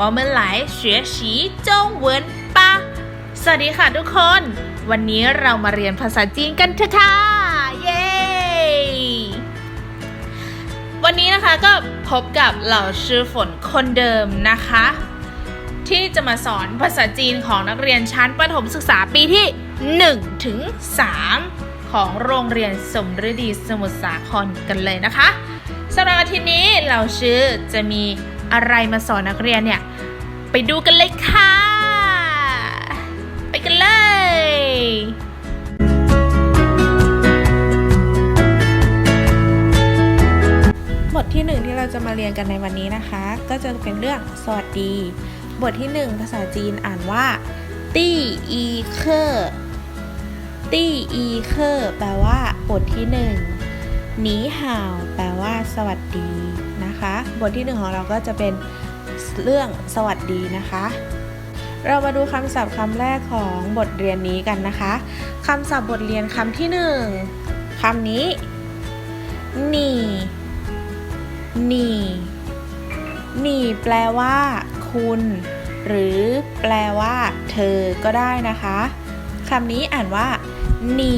我们来学习中文吧สวัสดีค่ะทุกคน วันนี้เรามาเรียนภาษาจีนกันเถอะค่ะ เย้ วันนี้นะคะก็พบกับเหล่าชื่อฝนคนเดิมนะคะ ที่จะมาสอนภาษาจีนของนักเรียนชั้นประถมศึกษาปีที่ 1 ถึง 3 ของโรงเรียนสมฤดีสมุทรสาครกันเลยนะคะสำหรับอาทิตย์นี้เราชื่อจะมีอะไรมาสอนนักเรียนเนี่ย ไปดูกันเลยค่ะ ไปกันเลยบทที่หนึ่งที่เราจะมาเรียนกันในวันนี้นะคะ ก็จะเป็นเรื่องสวัสดี บทที่หนึ่งภาษาจีนอ่านว่า ตี้อีเคอร์ตี้อีเคอร์แปลว่า บทที่หนึ่งหนีห่าว แปลว่า สวัสดีนะคะ บทที่หนึ่งของเราก็จะเป็น เรื่องสวัสดีนะคะ เรามาดูคำศัพท์คำแรกของบทเรียนนี้กันนะคะคำศัพท์บทเรียนคำที่หนึ่งคำนี้หนีหนีหนีแปลว่า คุณ หรือแปลว่า เธอก็ได้นะคะคำนี้อ่านว่าหนี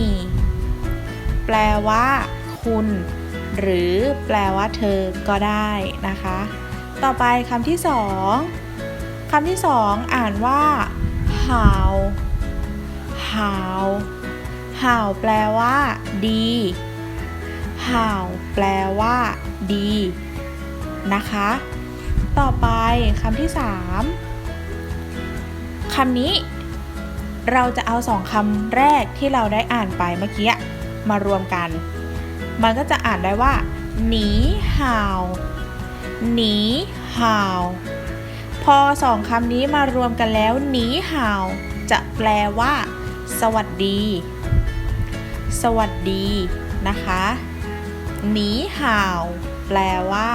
แปลว่า คุณ หรือแปลว่า เธอก็ได้นะคะ ต่อไปคำที่สองคำที่สองอ่านว่าหาวหาวหาวแปลว่า ดีห่าวแปลว่า ดี นะคะ ต่อไปคำที่3คำนี้ เราจะเอาสองคำแรกที่เราได้อ่านไปเมื่อกี้มารวมกัน มันก็จะอ่านได้ว่าหนีห่าว หนีห่าว พอสองคำนี้มารวมกันแล้วหนีห่าว จะแปลว่า สวัสดี สวัสดีนะคะหนีห่าว แปลว่า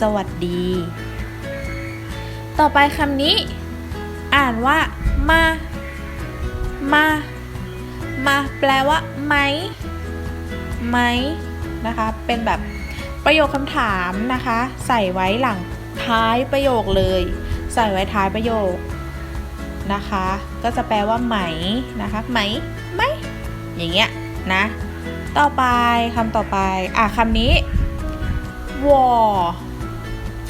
สวัสดี ต่อไปคำนี้ อ่านว่า มา มา มา แปลว่า ไหม ไหมนะคะ เป็นแบบ ประโยคคำถามนะคะ ใส่ไว้หลังท้ายประโยคเลย ใส่ไว้ท้ายประโยคนะคะ ก็จะแปลว่าไหมนะคะไหมไหมอย่างเงี้ยนะต่อไปคำต่อไปอะคำนี้วอ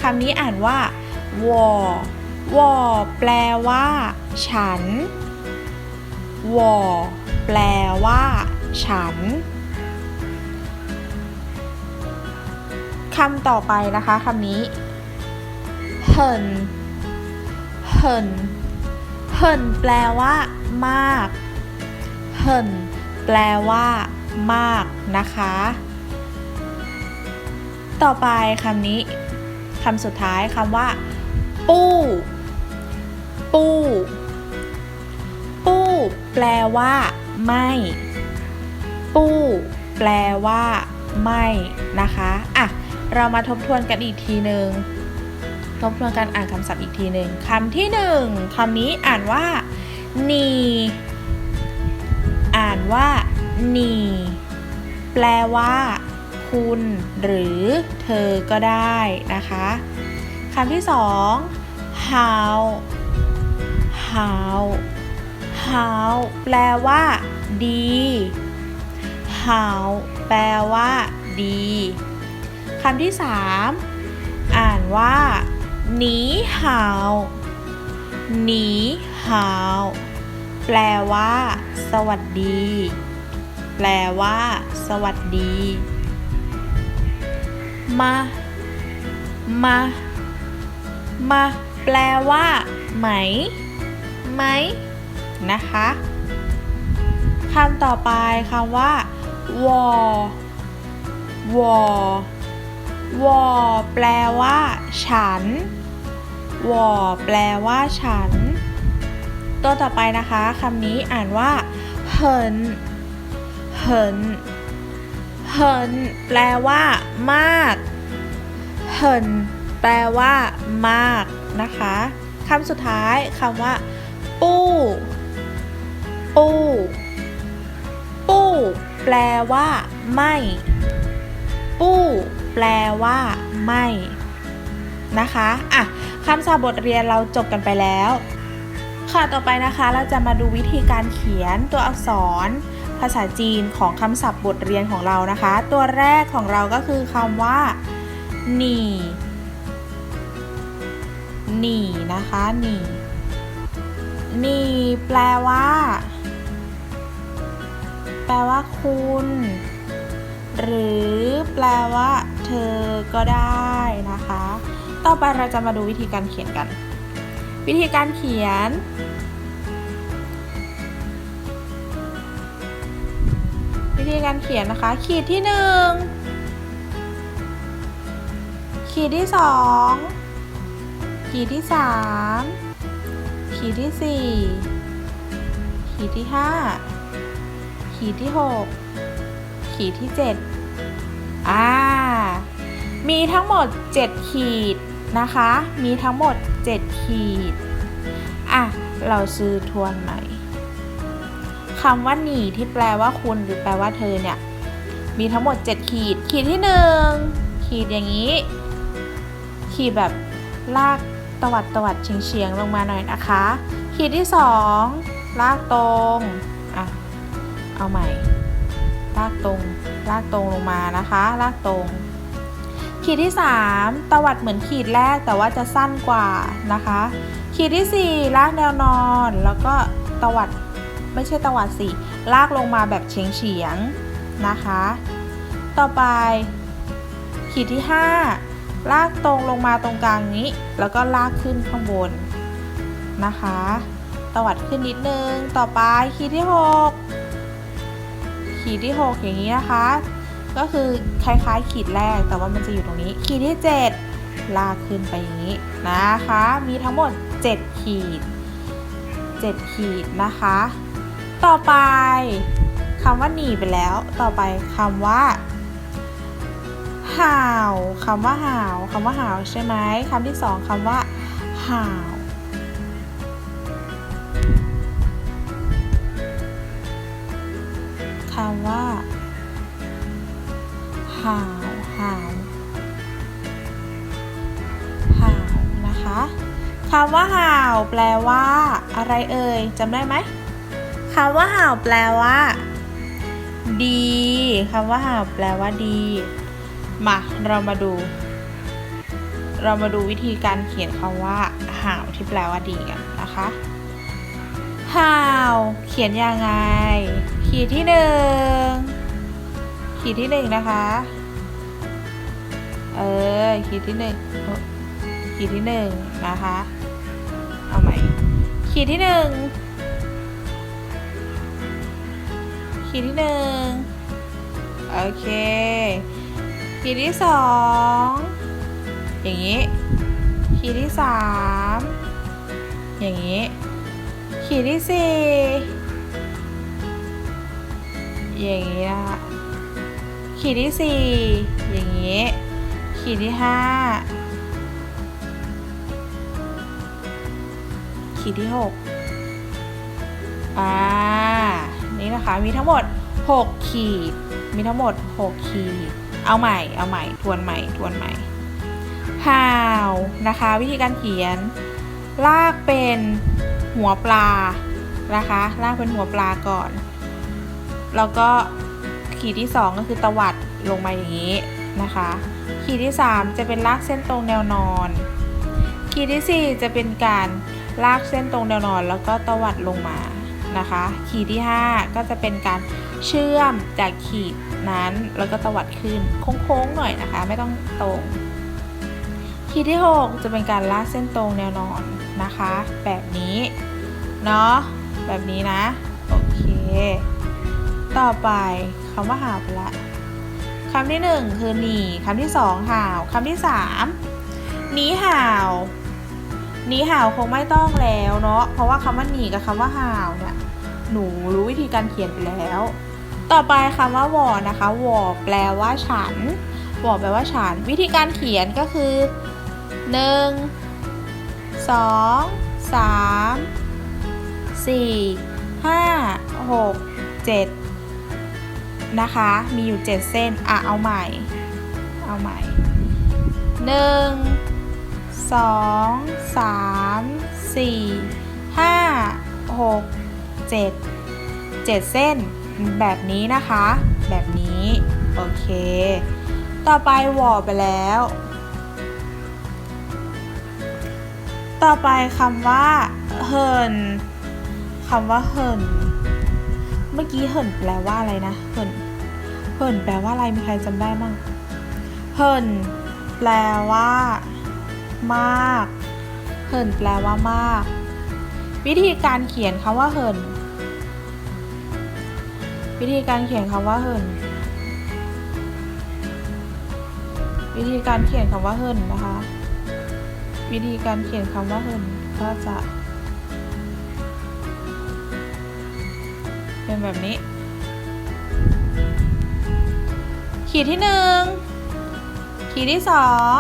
คำนี้อ่านว่าวอวอแปลว่า ฉันวอแปลว่า ฉัน คำต่อไปนะคะคำนี้เหินเหินเหินแปลว่า มากเหินแปลว่า มากนะคะ ต่อไปคำนี้คำสุดท้ายคำว่า ปู้ ปู้ ปู้ แปลว่า ไม่ ปู้ แปลว่า ไม่นะคะอะ เรามาทบทวนกันอีกทีหนึ่งทบทวนการอ่านคำศัพท์อีกทีหนึ่งคำที่หนึ่งคำนี้อ่านว่านีอ่านว่านีแปลว่า คุณ หรือเธอก็ได้นะคะคำที่สอง how how how แปลว่า ดี how แปลว่า ดี คำที่สามอ่านว่าหนีหาวหนีหาวแปลว่า สวัสดี แปลว่า สวัสดี มา มา มา แปลว่า ไหม ไหม นะคะคำต่อไปคำว่า วอ วอ วอแปลว่า ฉันวอแปลว่า ฉัน ตัวต่อไปนะคะคำนี้อ่านว่าเหินเหินเหินแปลว่า มากเหินแปลว่า มากนะคะคำสุดท้ายคำว่า ปู้ ปู้ ปู้ แปลว่า ไม่ ปู้ แปลว่า ไม่นะคะอะคำศัพท์บทเรียนเราจบกันไปแล้ว ค่ะต่อไปนะคะเราจะมาดูวิธีการเขียนตัวอักษร ภาษาจีนของคำศัพท์บทเรียนของเรานะคะ ตัวแรกของเราก็คือคำว่าหนี่หนี่นะคะหนี่หนี่แปลว่า แปลว่าคุณ หรือแปลว่า เธอก็ได้นะคะ ต่อไปเราจะมาดูวิธีการเขียนกัน วิธีการเขียน วิธีการเขียนนะคะ ขีดที่หนึ่งขีดที่สองขีดที่สามขีดที่สี่ขีดที่ห้าขีดที่หกขีดที่เจ็ดอ่า มีทั้งหมด 7 ขีดนะคะ มีทั้งหมด 7 ขีด อะ เราซื้อทวนใหม่คำว่าหนีที่แปลว่าคุณหรือแปลว่าเธอเนี่ย มีทั้งหมด 7 ขีด ขีดที่ 1 ขีดอย่างนี้ ขีดแบบลากตวัดตวัดเฉียงเฉียงลงมาหน่อยนะคะ ขีดที่ 2 ลากตรง อะ เอาใหม่ ลากตรง ลากตรงลงมานะคะ ลากตรง ขีดที่ 3 ตวัดเหมือนขีดแรกแต่ว่าจะสั้นกว่านะคะ ขีดที่ 4 ลากแนวนอน แล้วก็ตวัดไม่ใช่ตวัดสิลากลงมาแบบเฉียงเฉียงนะคะ ต่อไป ขีดที่ 5 ลากตรงลงมาตรงกลางนี้ แล้วก็ลากขึ้นข้างบนนะคะ ตวัดขึ้นนิดนึง ต่อไปขีดที่ 6 ขีดที่ 6 อย่างนี้นะคะ ก็คือคล้ายๆขีดแรกแต่ว่ามันจะอยู่ตรงนี้ ขีดที่ 7 ลากขึ้นไปอย่างนี้นะคะ มีทั้งหมด 7 ขีด 7 ขีดนะคะ ต่อไปคำว่าหนีไปแล้ว ต่อไปคำว่าห่าวคำว่าห่าวคำว่าห่าวใช่ไหมคำที่สองคำว่าห่าวคำว่าาวหาวหาวนะคะคำว่าหาวแปลว่า อะไรเอ่ยจำได้ไหมคำว่าหาวแปลว่า ดีคำว่าหาวแปลว่าดีมาเรามาดู เรามาดูวิธีการเขียนคำว่าหาวที่แปลว่าดีกันนะคะหาวเขียนยังไง ขีดที่หนึ่งขีดที่หนึ่งนะคะ เออ ขีดที่หนึ่งขีดที่หนึ่งนะคะ เอาใหม่ ขีดที่หนึ่งขีดที่หนึ่งโอเค ขีดที่สองอย่างนี้ ขีดที่สามอย่างนี้ ขีดที่สี่อย่างนี้นะคะขีดที่สี่อย่างนี้ ขีดที่ห้าขีดที่หกอ่า นี่นะคะ มีทั้งหมด 6 ขีด มีทั้งหมด 6 ขีด เอาใหม่ เอาใหม่ ทวนใหม่ ทวนใหม่ห่าวนะคะ วิธีการเขียน ลากเป็นหัวปลา นะคะ ลากเป็นหัวปลาก่อน แล้วก็ขีดที่ 2 ก็คือตวัดลงมาอย่างนี้ นะคะ ขีดที่ 3 จะเป็นลากเส้นตรงแนวนอน ขีดที่ 4 จะเป็นการลากเส้นตรงแนวนอน แล้วก็ตวัดลงมานะคะ ขีดที่ 5 ก็จะเป็นการเชื่อมจากขีดนั้นแล้วก็ตวัดขึ้นโค้งๆหน่อยนะคะ ไม่ต้องตรง ขีดที่ 6 จะเป็นการลากเส้นตรงแนวนอนนะคะ แบบนี้เนาะแบบนี้นะ โอเค ต่อไปคำว่าหาวไปละ คำที่หนึ่งคือหนีคำที่สองห่าวคำที่สามหนีห่าวหนีห่าวคงไม่ต้องแล้วเนาะเพราะว่าคำว่าหนีกับคำว่าห่าวเนี่ยหนูรู้วิธีการเขียนไปแล้ว ต่อไปคำว่าวอนะคะวอแปลว่าฉันวอแปลว่าฉัน วิธีการเขียนก็คือ 1 2 3 4 5 6 7 นะคะ มีอยู่ 7 เส้น อะ เอาใหม่ เอาใหม่หนึ่งสองสามสี่ห้าหกเจ็ดเจ็ดเส้นแบบนี้นะคะ แบบนี้ โอเค ต่อไปวอไปแล้ว ต่อไปคำว่าเฮินคำว่าเฮินเมื่อกี้เฮินแปลว่าอะไรนะเฮิน เฮินแปลว่าอะไรมีใครจำได้มั่งเฮินแปลว่า มากเฮินแปลว่ามาก วิธีการเขียนคำว่าเฮินวิธีการเขียนคำว่าเฮินวิธีการเขียนคำว่าเฮินนะคะ วิธีการเขียนคำว่าเฮินก็จะ เป็นแบบนี้ ขีดที่หนึ่งขีดที่สอง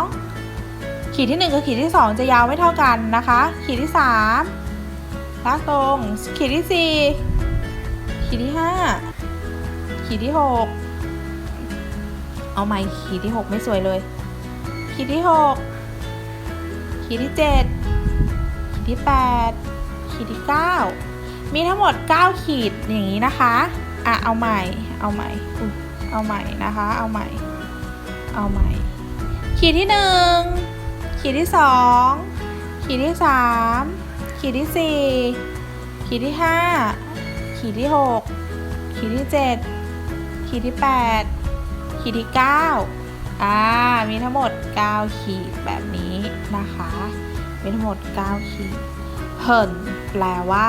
ขีดที่หนึ่งกับขีดที่สองจะยาวไม่เท่ากันนะคะ ขีดที่สามลากตรง ขีดที่สี่ขีดที่ห้าขีดที่หกเอาใหม่ขีดที่หกไม่สวยเลย ขีดที่หกขีดที่เจ็ดขีดที่แปดขีดที่เก้ามีทั้งหมด 9 ขีดอย่างนี้นะคะ อะ เอาใหม่ เอาใหม่ เอาใหม่นะคะ เอาใหม่ เอาใหม่ ขีดที่หนึ่งขีดที่สองขีดที่สามขีดที่สี่ขีดที่ห้าขีดที่หกขีดที่เจ็ดขีดที่แปดขีดที่เก้าอ่า มีทั้งหมด 9 ขีดแบบนี้นะคะ มีทั้งหมด 9 ขีดเหินแปลว่า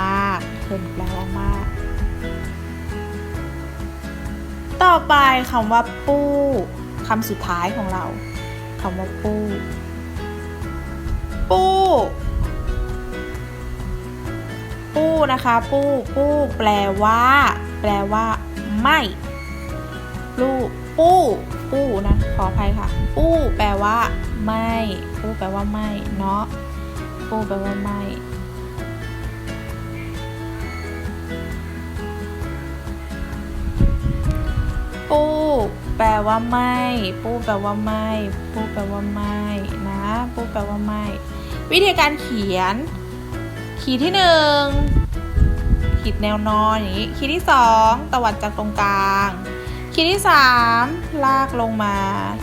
มากเหินแปลว่ามาก ต่อไปคำว่าปู้คำสุดท้ายของเราคำว่าปู้ปู้ปู้นะคะ ปู้ปู้แปลว่า แปลว่า ไม่ปู้ปู้ปู้นะขออภัยค่ะ ปู้แปลว่า ไม่ปู้แปลว่าไม่เนาะปู้แปลว่าไม่ ปูแปลว่าไม่ปูแปลว่าไม่ปูแปลว่าไม่นะปูแปลว่าไม่วิธีการเขียน ขีดที่หนึ่งขีดแนวนอนอย่างนี้ ขีดที่สองตวัดจากตรงกลาง ขีดที่สามลากลงมา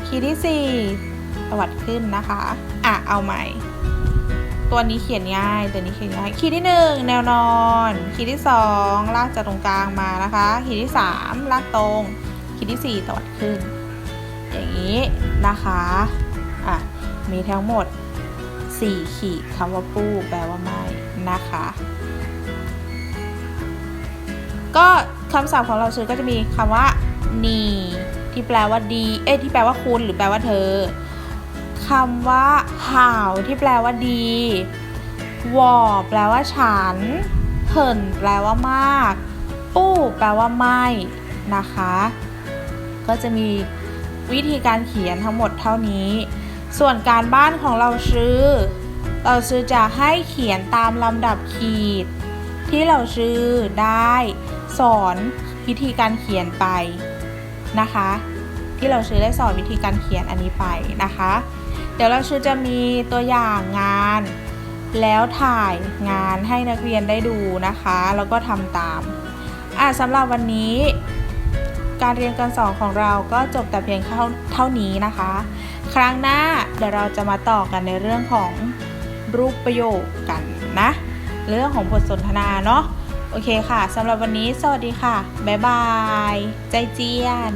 ขีดที่สี่ตวัดขึ้นนะคะ อะเอาใหม่ ตัวนี้เขียนง่ายตัวนี้เขียนง่าย ขีดที่หนึ่งแนวนอน ขีดที่สองลากจากตรงกลางมานะคะ ขีดที่สามลากตรง ขีดที่สี่ตวัดขึ้น อย่างนี้นะคะอะมีทั้งหมด 4 ขีดคำว่าปู้แปลว่าไม่นะคะ ก็คำศัพท์ของเราซื้อก็จะมีคำว่านีที่แปลว่าดี เอ้ที่แปลว่าคุณหรือแปลว่าเธอคำว่าห่าวที่แปลว่าดีวอแปลว่าฉันเหินแปลว่ามาก ปู้แปลว่าไม่นะคะ ก็จะมีวิธีการเขียนทั้งหมดเท่านี้ ส่วนการบ้านของเราซื้อ เราซื้อจะให้เขียนตามลำดับขีด ที่เราซื้อได้สอนวิธีการเขียนไปนะคะ ที่เราซื้อได้สอนวิธีการเขียนอันนี้ไปนะคะ เดี๋ยวเราซื้อจะมีตัวอย่างงาน แล้วถ่ายงานให้นักเรียนได้ดูนะคะ แล้วก็ทำตามอะสำหรับวันนี้ การเรียนการสอนของเราก็จบแต่เพียงเท่าเท่านี้นะคะ ครั้งหน้าเดี๋ยวเราจะมาต่อกันในเรื่องของรูปประโยคกันนะ เรื่องของบทสนทนาเนาะโอเคค่ะสำหรับวันนี้สวัสดีค่ะ บ๊ายบาย ใจเจียน